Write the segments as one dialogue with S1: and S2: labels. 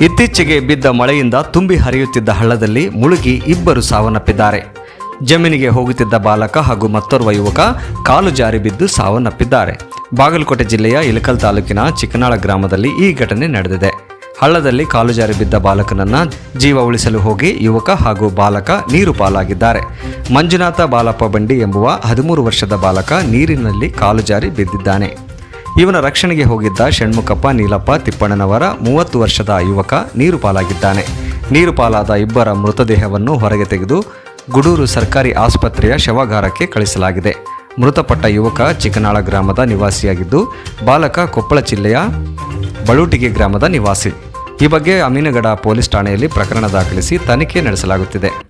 S1: ಇತ್ತೀಚೆಗೆ ಬಿದ್ದ ಮಳೆಯಿಂದ ತುಂಬಿ ಹರಿಯುತ್ತಿದ್ದ ಹಳ್ಳದಲ್ಲಿ ಮುಳುಗಿ ಇಬ್ಬರು ಸಾವನ್ನಪ್ಪಿದ್ದಾರೆ. ಜಮೀನಿಗೆ ಹೋಗುತ್ತಿದ್ದ ಬಾಲಕ ಹಾಗೂ ಮತ್ತೋರ್ವ ಯುವಕ ಕಾಲು ಜಾರಿ ಬಿದ್ದು ಸಾವನ್ನಪ್ಪಿದ್ದಾರೆ. ಬಾಗಲಕೋಟೆ ಜಿಲ್ಲೆಯ ಇಲಕಲ್ ತಾಲೂಕಿನ ಚಿಕ್ಕನಾಳ ಗ್ರಾಮದಲ್ಲಿ ಈ ಘಟನೆ ನಡೆದಿದೆ. ಹಳ್ಳದಲ್ಲಿ ಕಾಲು ಜಾರಿ ಬಿದ್ದ ಬಾಲಕನನ್ನ ಜೀವ ಉಳಿಸಲು ಹೋಗಿ ಯುವಕ ಹಾಗೂ ಬಾಲಕ ನೀರು ಪಾಲಾಗಿದ್ದಾರೆ. ಮಂಜುನಾಥ ಬಾಲಪ್ಪ ಬಂಡಿ ಎಂಬುವ ಹದಿಮೂರು ವರ್ಷದ ಬಾಲಕ ನೀರಿನಲ್ಲಿ ಕಾಲು ಜಾರಿ ಬಿದ್ದಿದ್ದಾನೆ. ಇವನ ರಕ್ಷಣೆಗೆ ಹೋಗಿದ್ದ ಷಣ್ಮುಖಪ್ಪ ನೀಲಪ್ಪ ತಿಪ್ಪಣ್ಣನವರ ಮೂವತ್ತು ವರ್ಷದ ಯುವಕ ನೀರುಪಾಲಾಗಿದ್ದಾನೆ. ನೀರುಪಾಲಾದ ನೀರು ಪಾಲಾದ ಇಬ್ಬರ ಮೃತದೇಹವನ್ನು ಹೊರಗೆ ತೆಗೆದು ಗುಡೂರು ಸರ್ಕಾರಿ ಆಸ್ಪತ್ರೆಯ ಶವಾಗಾರಕ್ಕೆ ಕಳಿಸಲಾಗಿದೆ. ಮೃತಪಟ್ಟ ಯುವಕ ಚಿಕ್ಕನಾಳ ಗ್ರಾಮದ ನಿವಾಸಿಯಾಗಿದ್ದು, ಬಾಲಕ ಕೊಪ್ಪಳ ಜಿಲ್ಲೆಯ ಬಳೂಟಿಗೆ ಗ್ರಾಮದ ನಿವಾಸಿ. ಈ ಬಗ್ಗೆ ಅಮೀನಗಡ ಪೊಲೀಸ್ ಠಾಣೆಯಲ್ಲಿ ಪ್ರಕರಣ ದಾಖಲಿಸಿ ತನಿಖೆ ನಡೆಸಲಾಗುತ್ತಿದೆ.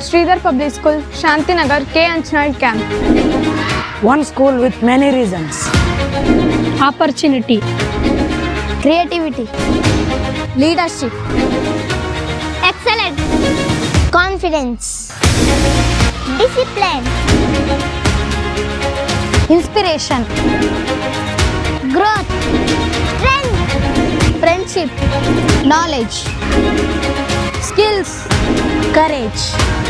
S2: Sridhar Public School, Shantinagar, K. Anchanaid Camp?
S3: One school with many reasons.
S2: Opportunity,
S4: creativity, leadership, excellence, confidence, discipline, inspiration, growth, strength, friendship, knowledge, skills, courage.